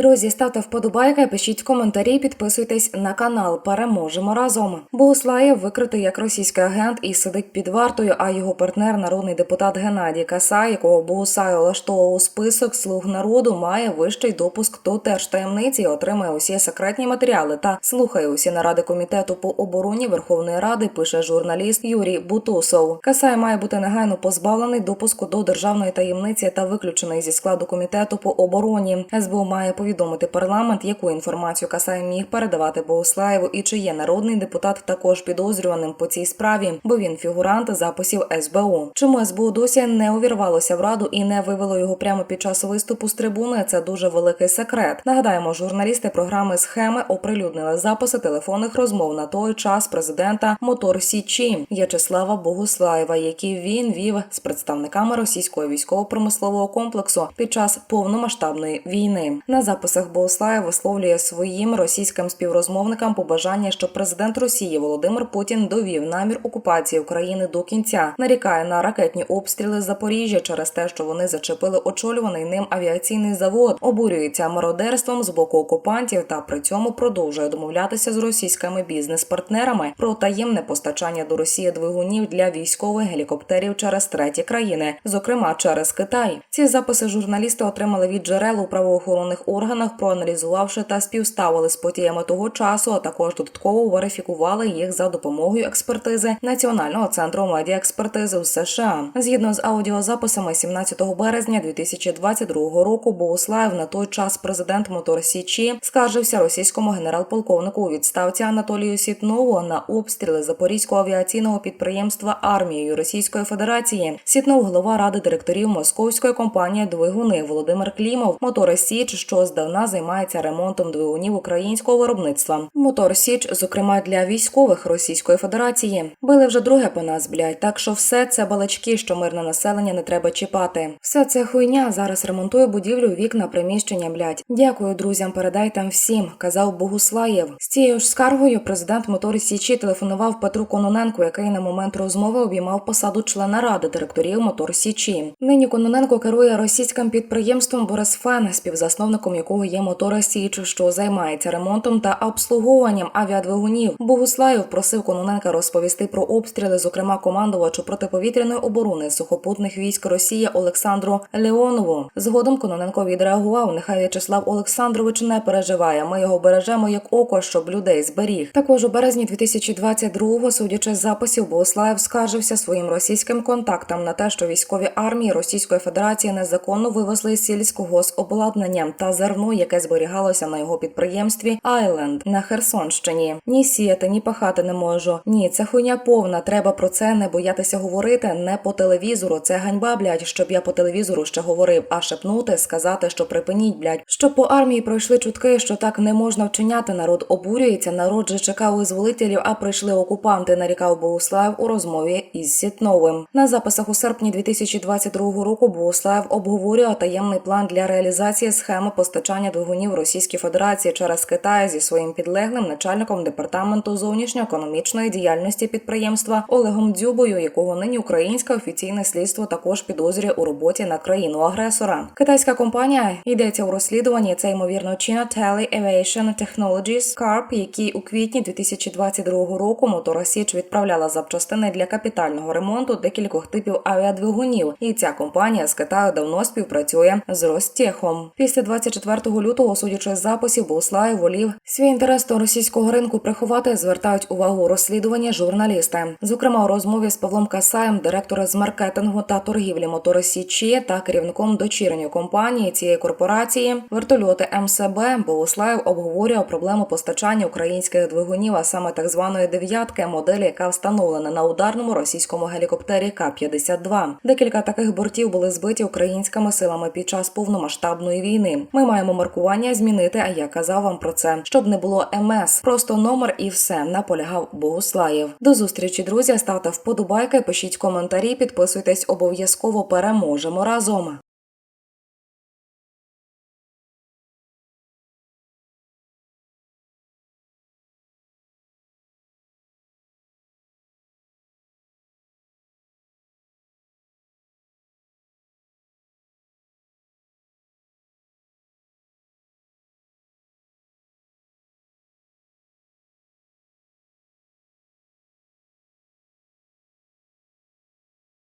Друзі, ставте вподобайки, пишіть коментарі, підписуйтесь на канал. Переможемо разом. Богуслаєв викритий як російський агент і сидить під вартою. А його партнер, народний депутат Геннадій Касай, якого Богусай влаштовував у список слуг народу, має вищий допуск до держтаємниці, отримує усі секретні матеріали та слухає усі наради комітету по обороні Верховної Ради. Пише журналіст Юрій Бутусов. Касай має бути негайно позбавлений допуску до державної таємниці та виключений зі складу комітету по обороні. СБУ має повідомити парламент, яку інформацію Касай міг передавати Богуслаєву і чи є народний депутат також підозрюваним по цій справі, бо він фігурант записів СБУ. Чому СБУ досі не увірвалося в раду і не вивело його прямо під час виступу з трибуни? Це дуже великий секрет. Нагадаємо, журналісти програми схеми оприлюднили записи телефонних розмов на той час президента Мотор Січі В'ячеслава Богуслаєва, які він вів з представниками російського військово-промислового комплексу під час повномасштабної війни. На записах Богуслаєв висловлює своїм російським співрозмовникам побажання, щоб президент Росії Володимир Путін довів намір окупації України до кінця. Нарікає на ракетні обстріли Запоріжжя через те, що вони зачепили очолюваний ним авіаційний завод, обурюється мародерством з боку окупантів та при цьому продовжує домовлятися з російськими бізнес-партнерами про таємне постачання до Росії двигунів для військових гелікоптерів через треті країни, зокрема через Китай. Ці записи журналісти отримали від джерел у правоохоронних органах, проаналізувавши та співставили з подіями того часу, а також додатково верифікували їх за допомогою експертизи Національного центру медіаекспертизи в США. Згідно з аудіозаписами 17 березня 2022 року, Богуслаєв на той час президент Мотор Січі скаржився російському генерал-полковнику у відставці Анатолію Сітнову на обстріли запорізького авіаційного підприємства армією Російської Федерації. Сітнов голова ради директорів московської компанії Двигуни Володимир Клімов, Мотор Січ, що здавна займається ремонтом двигунів українського виробництва. Мотор Січ, зокрема для військових Російської Федерації, били вже друге по нас, блядь. Так що все це балачки, що мирне населення не треба чіпати. Все це хуйня зараз ремонтує будівлю, вікна, приміщення, блядь. Дякую друзям, передай там всім, казав Богуслаєв. З цією ж скаргою президент Мотор Січі телефонував Петру Кононенку, який на момент розмови обіймав посаду члена ради директорів Мотор Січі. Нині Кононенко керує російським підприємством Борисфен, співзасновником якого є Мотор Січ, що займається ремонтом та обслуговуванням авіадвигунів. Богуслаєв просив Кононенка розповісти про обстріли, зокрема командувачу протиповітряної оборони сухопутних військ Росії Олександру Леонову. Згодом Кононенко відреагував. Нехай В'ячеслав Олександрович не переживає. Ми його бережемо як око, щоб людей зберіг. Також у березні 2022-го, судячи з записів, Богуслаєв скаржився своїм російським контактам на те, що військові армії Російської Федерації незаконно вивезли сільськогособладнання та зерно, яке зберігалося на його підприємстві Айленд на Херсонщині. Ні сіяти, ні пахати не можу. Ні, це хуйня повна. Треба про це не боятися говорити. Не по телевізору. Це ганьба, блядь, щоб я по телевізору ще говорив, а шепнути, сказати, що припиніть, блядь. Щоб по армії пройшли чутки, що так не можна вчиняти. Народ обурюється. Народ же чекав визволителів, а прийшли окупанти. Нарікав Богуслаєв у розмові із Сітновим. На записах у серпні 2022 року Богуслаєв обговорював таємний план для реалізації схеми постачання двигунів Російській Федерації через Китай зі своїм підлеглим начальником департаменту зовнішньоекономічної діяльності підприємства Олегом Дзюбою, якого нині українське офіційне слідство також підозрює у роботі на країну агресора. Китайська компанія йдеться у розслідуванні. Це ймовірно China Tele Aviation Technologies CARP, який у квітні 2022 року Мотора Січ відправляла запчастини для капітального ремонту декількох типів авіадвигунів. І ця компанія з Китаю давно співпрацює з Ростехом. Після 24 лютого, судячи з записів, Буслаєв волів свій інтерес до російського ринку приховати, звертають увагу у розслідуванні журналісти. Зокрема, у розмові з Павлом Касаєм, директора з маркетингу та торгівлі Мотори Січі та керівником дочірньої компанії цієї корпорації вертольоти МСБ Богуслаєв обговорював проблему постачання українських двигунів, а саме так званої дев'ятки, моделі, яка встановлена на ударному російському гелікоптері К-52. Декілька таких бортів були збиті українськими силами під час повномасштабної війни. Ми маємо маркування змінити. А я казав вам про це, щоб не було МС, просто номер і все. Наполягав Богуслаєв. До зустрічі, друзі. Ставте вподобайки, пишіть коментарі, підписуйтесь обов'язково. Переможемо разом.